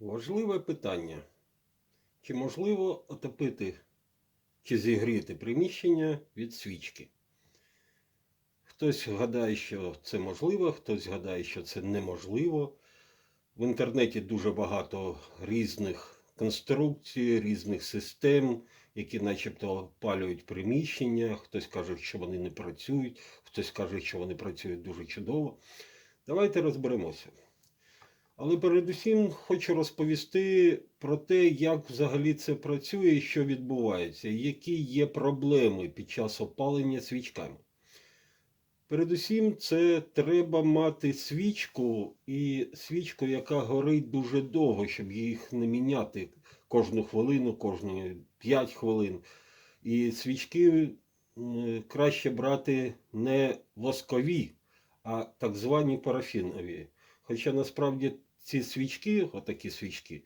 Важливе питання. Чи можливо отопити чи зігріти приміщення від свічки? Хтось гадає, що це можливо, хтось гадає, що це неможливо. В інтернеті дуже багато різних конструкцій, різних систем, які начебто опалюють приміщення. Хтось каже, що вони не працюють, хтось каже, що вони працюють дуже чудово. Давайте розберемося. Але передусім хочу розповісти про те, як взагалі це працює що відбувається, які є проблеми під час опалення свічками. Передусім, це треба мати свічку і свічку, яка горить дуже довго, щоб їх не міняти кожну хвилину, кожні 5 хвилин. І свічки краще брати не воскові, а так звані парафінові. Хоча насправді ці свічки, отакі свічки,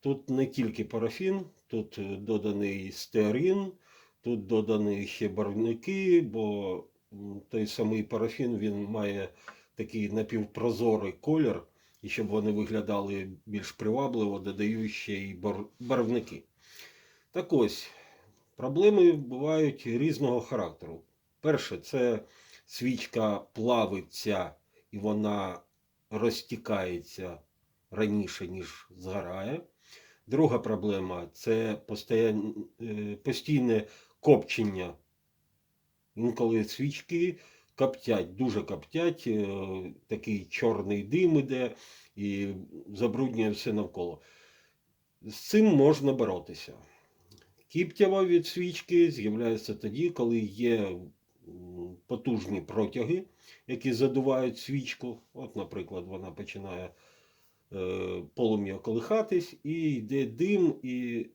тут не тільки парафін, тут е, доданий стеарин, тут додані ще барвники, бо той самий парафін він має такий напівпрозорий колір, і щоб вони виглядали більш привабливо, додають ще й барвники. Так ось, проблеми бувають різного характеру. Перше, це свічка плавиться і вона розтікається раніше, ніж згорає. Друга проблема це е, постійне копчення. Інколи свічки коптять, дуже коптять, е, такий чорний дим іде і забруднює все навколо. З цим можна боротися. Кіптява від свічки з'являється тоді, коли є потужні протяги, які задувають свічку. От, наприклад, вона починає полум'я колихатись, і йде дим, і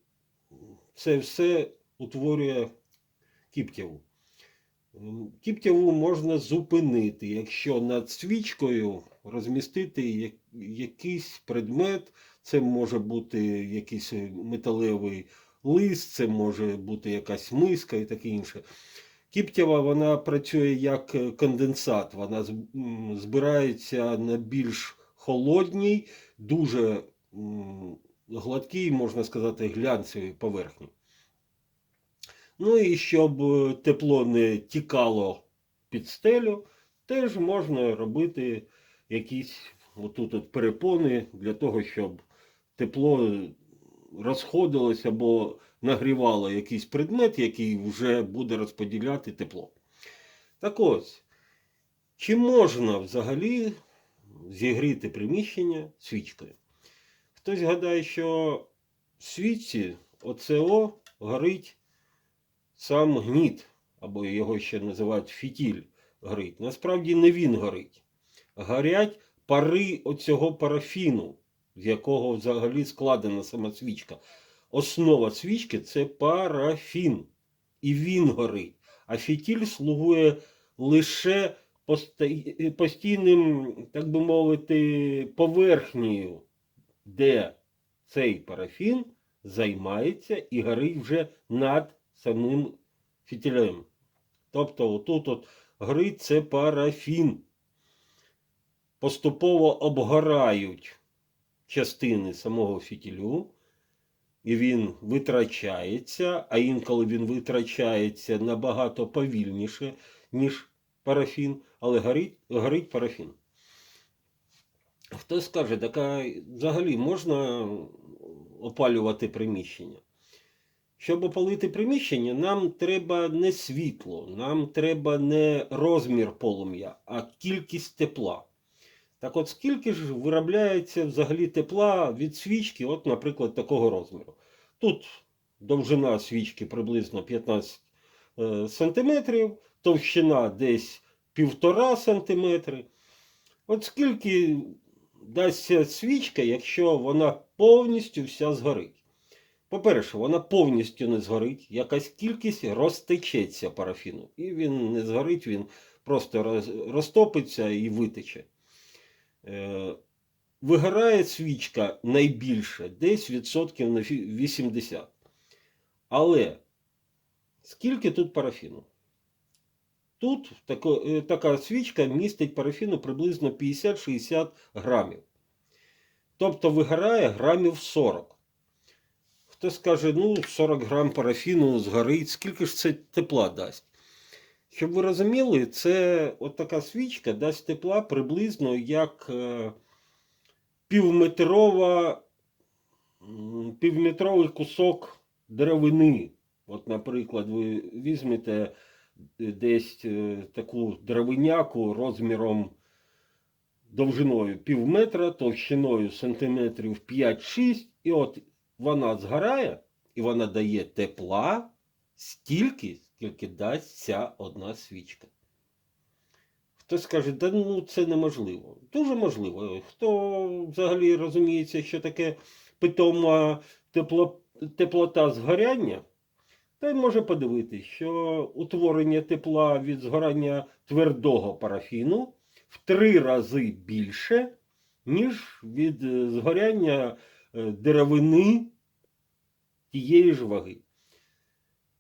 це все утворює кіптяву. Кіптяву можна зупинити, якщо над свічкою розмістити якийсь предмет, це може бути якийсь металевий лист, це може бути якась миска і таке інше. Кіптєва вона працює як е, конденсат, вона збирається на більш холодній, дуже гладкій, можна сказати, глянцевій поверхні. Ну і щоб е, тепло не тікало під стелю, теж можна робити якісь отут от перепони для того, щоб тепло розходилось або нагрівало якийсь предмет, який вже буде розподіляти тепло. Так ось, чи можна взагалі зігріти приміщення свічкою? Хтось гадає, що в свічці ОЦО горить сам гніт, або його ще називають фітіль горить. Насправді не він горить. Горять пари оцього парафіну, з якого взагалі складена сама свічка. Основа свічки це парафін. І він горить. А фітіль слугує лише постійним, так би мовити, поверхнею, де цей парафін займається і горить вже над самим фітілем. Тобто, отут от горить це парафін. Поступово обгорають частини самого фітілю, і він витрачається, а інколи він витрачається набагато повільніше, ніж парафін, але горить, горить парафін. Хтось скаже, так а взагалі можна опалювати приміщення? Щоб опалити приміщення, нам треба не світло, нам треба не розмір полум'я, а кількість тепла. Так от скільки ж виробляється взагалі тепла від свічки, от, наприклад, такого розміру. Тут довжина свічки приблизно 15 е, сантиметрів, товщина десь 1,5 сантиметри. От скільки дасться свічка, якщо вона повністю вся згорить. По-перше, вона повністю не згорить, якась кількість розтечеться парафіну. І він не згорить, він просто розтопиться і витече. Е, Вигорає свічка найбільше, десь відсотків на фі- 80. Але скільки тут парафіну? Тут е, така свічка містить парафіну приблизно 50-60 грамів. Тобто вигорає грамів 40. Хтось скаже, ну 40 грам парафіну згорить, скільки ж це тепла дасть? Щоб ви розуміли, це така свічка дасть тепла приблизно як е, півметрова, півметровий кусок деревини. От, наприклад, ви візьмете десь е, таку деревиняку розміром довжиною пів метра, товщиною сантиметрів 5-6, і от вона згорає, і вона дає тепла стільки, скільки дасть ця одна свічка. Хтось скаже, да ну це неможливо. Дуже можливо. Хто взагалі розуміється, що таке питома тепло, теплота згоряння, той може подивитись, що утворення тепла від згорання твердого парафіну в три рази більше, ніж від е, згоряння е, деревини тієї ж ваги.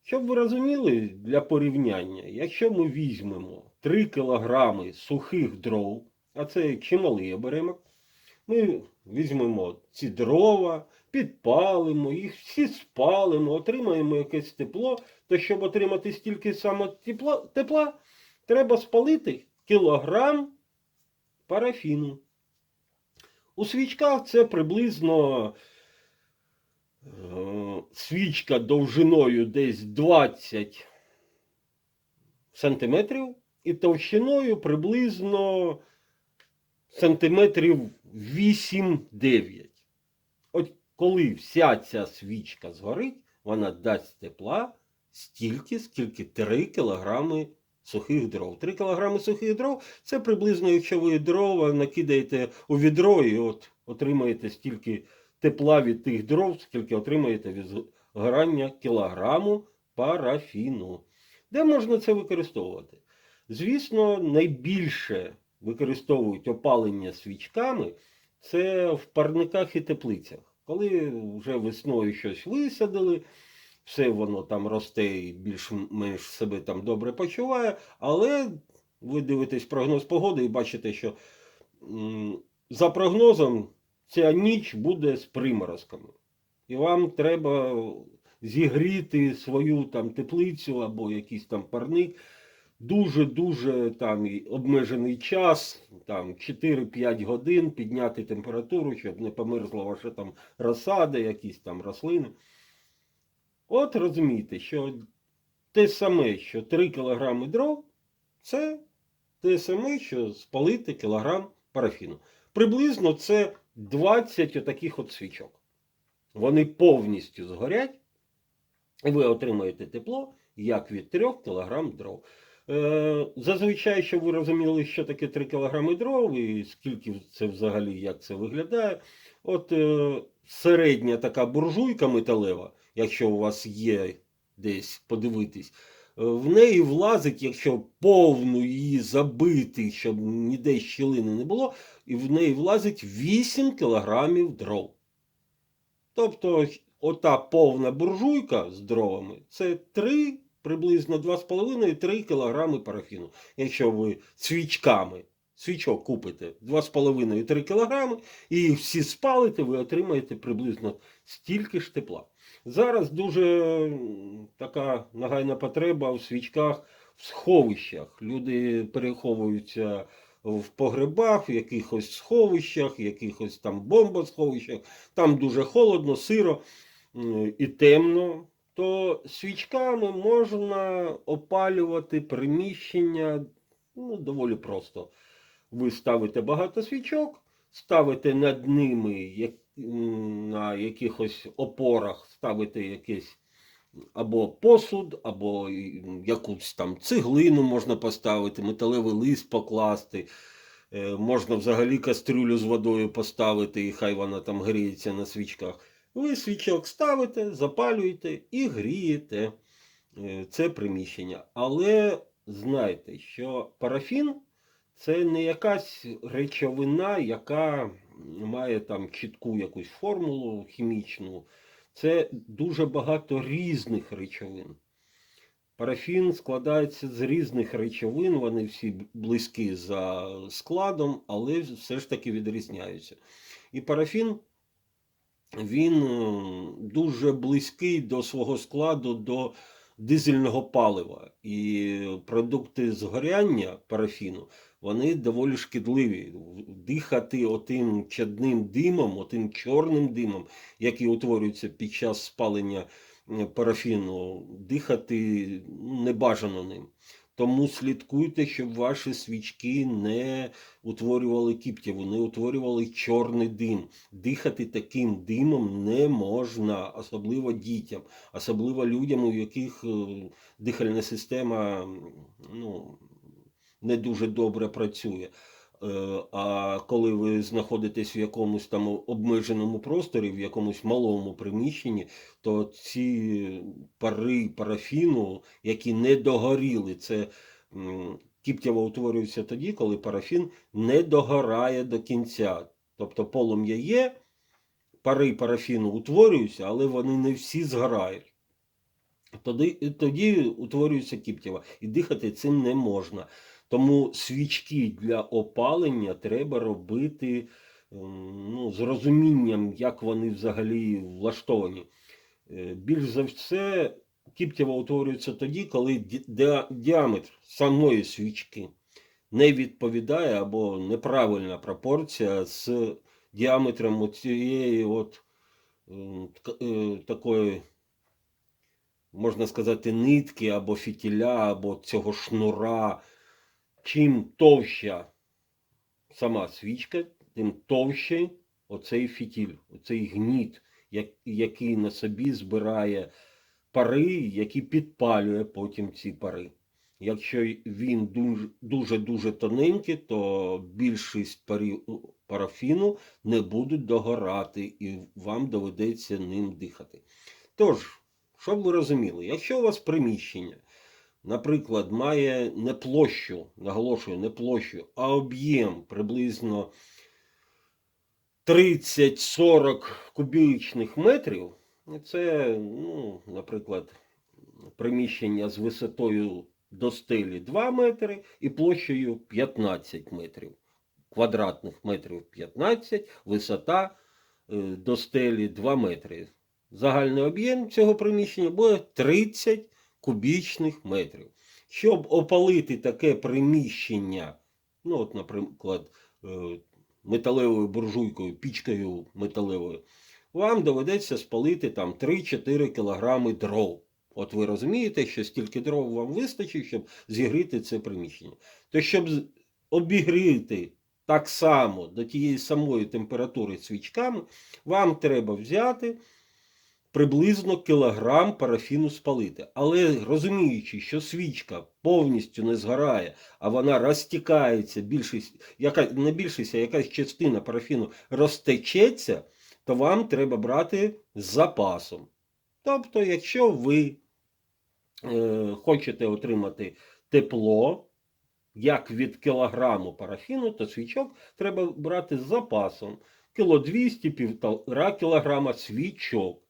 Щоб ви розуміли для порівняння, якщо ми візьмемо 3 кг сухих дров, а це чималий оберемок, ми візьмемо ці дрова, підпалимо, їх всі спалимо, отримаємо якесь тепло, то щоб отримати стільки саме тепла, тепла треба спалити кілограм парафіну. У свічках це приблизно е, свічка довжиною десь 20 сантиметрів і товщиною приблизно сантиметрів 8-9. Коли вся ця свічка згорить, вона дасть тепла стільки, скільки 3 кілограми сухих дров. 3 кілограми сухих дров це приблизно, якщо ви дрова накидаєте у відро і от отримаєте стільки тепла від тих дров, скільки отримаєте від згорання кілограму парафіну. Де можна це використовувати? Звісно, найбільше використовують опалення свічками це в парниках і теплицях. Коли вже весною щось висадили, все воно там росте і більш-менш себе там добре почуває, але ви дивитесь прогноз погоди і бачите, що за прогнозом ця ніч буде з приморозками. І вам треба зігріти свою там теплицю або якийсь там парник дуже-дуже там обмежений час, там 4-5 годин підняти температуру, щоб не померзла ваша там розсада, якісь там рослини. От розумієте, що те саме, що 3 кг дров, це те саме, що спалити кілограм парафіну. Приблизно це 20 отаких от свічок. Вони повністю згорять, і ви отримаєте тепло, як від 3 кг дров. Е, Зазвичай, щоб ви розуміли, що таке 3 кг дров і скільки це взагалі, як це виглядає. От е, середня така буржуйка металева, якщо у вас є десь подивитись, е, в неї влазить, якщо повну її забити, щоб ніде щілини не було, і в неї влазить 8 кілограмів дров. Тобто, ота повна буржуйка з дровами це 3, приблизно 2,5-3 кілограми парафіну. Якщо ви свічками свічок купите 2,5-3 кілограми і всі спалите, ви отримаєте приблизно стільки ж тепла. Зараз дуже така нагайна потреба в свічках в сховищах. Люди переховуються в погребах, в якихось сховищах, в якихось там бомбосховищах. Там дуже холодно, сиро і темно. То свічками можна опалювати приміщення ну, доволі просто. Ви ставите багато свічок, ставите над ними як, на якихось опорах, ставите якийсь або посуд, або якусь там цеглину можна поставити, металевий лист покласти. Е, Можна взагалі кастрюлю з водою поставити, і хай вона там гріється на свічках. Ви свічок ставите, запалюєте і грієте е, це приміщення. Але знайте, що парафін це не якась речовина, яка має там чітку якусь формулу хімічну. Це дуже багато різних речовин. Парафін складається з різних речовин, вони всі близькі за складом, але все ж таки відрізняються. І парафін він е, дуже близький до свого складу до дизельного палива. І продукти згоряння парафіну вони доволі шкідливі. Дихати отим чадним димом, отим чорним димом, який утворюється під час спалення е, парафіну, дихати не бажано ним. Тому слідкуйте, щоб ваші свічки не утворювали кіптєву, не утворювали чорний дим. Дихати таким димом не можна, особливо дітям, особливо людям, у яких е, дихальна система ну, не дуже добре працює. Е, А коли ви знаходитесь в якомусь там обмеженому просторі, в якомусь малому приміщенні, то ці пари парафіну, які не догоріли, це м, кіптєво утворюється тоді, коли парафін не догорає до кінця. Тобто полум'я є, пари парафіну утворюються, але вони не всі згорають. Тоді, тоді утворюється кіптєва, і дихати цим не можна. Тому свічки для опалення треба робити ем, ну, з розумінням, як вони взагалі влаштовані. Е, Більш за все, кіптєва утворюється тоді, коли діаметр самої свічки не відповідає або неправильна пропорція з діаметром цієї от ем, е, такої, можна сказати, нитки або фітіля, або цього шнура. Чим товща сама свічка, тим товще оцей фітіль, оцей гніт, який на собі збирає пари, які підпалює потім ці пари. Якщо він дуже-дуже тоненький, то більшість парів парафіну не будуть догорати, і вам доведеться ним дихати. Тож, щоб ви розуміли, якщо у вас приміщення, наприклад, має не площу, наголошую, не площу, а об'єм приблизно 30-40 кубічних метрів, це, ну, наприклад, приміщення з висотою до стелі 2 метри і площею 15 метрів. Квадратних метрів 15, висота е, до стелі 2 метри. Загальний об'єм цього приміщення буде 30 кубічних метрів. Щоб опалити таке приміщення, ну, от, наприклад, е, металевою буржуйкою, пічкою металевою, вам доведеться спалити там 3-4 кілограми дров. От ви розумієте, що стільки дров вам вистачить, щоб зігріти це приміщення. То щоб обігріти так само до тієї самої температури свічками, вам треба взяти приблизно кілограм парафіну спалити. Але розуміючи, що свічка повністю не згорає, а вона розтікається, більшість, яка, не більшість, а якась частина парафіну розтечеться, то вам треба брати з запасом. Тобто, якщо ви е, хочете отримати тепло, як від кілограму парафіну, то свічок треба брати з запасом. Кіло 200, півтора кілограма свічок.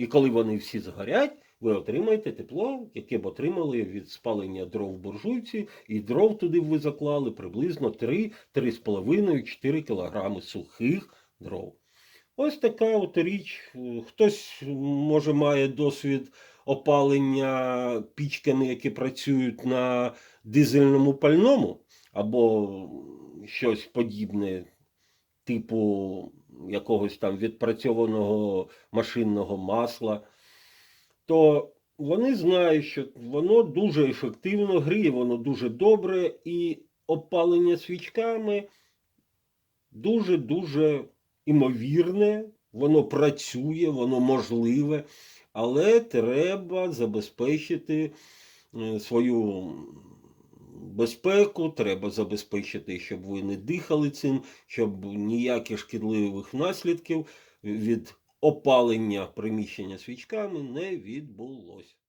І коли вони всі згорять, ви отримаєте тепло, яке б отримали від спалення дров буржуйці, і дров туди ви заклали приблизно 3-3,5-4 кілограми сухих дров. Ось така от річ. Хтось, може, має досвід опалення пічками, які працюють на дизельному пальному, або щось подібне, типу якогось там відпрацьованого машинного масла, то вони знають, що воно дуже ефективно гріє, воно дуже добре, і опалення свічками дуже-дуже імовірне, воно працює, воно можливе, але треба забезпечити е, свою безпеку, треба забезпечити, щоб ви не дихали цим, щоб ніяких шкідливих наслідків від опалення приміщення свічками не відбулося.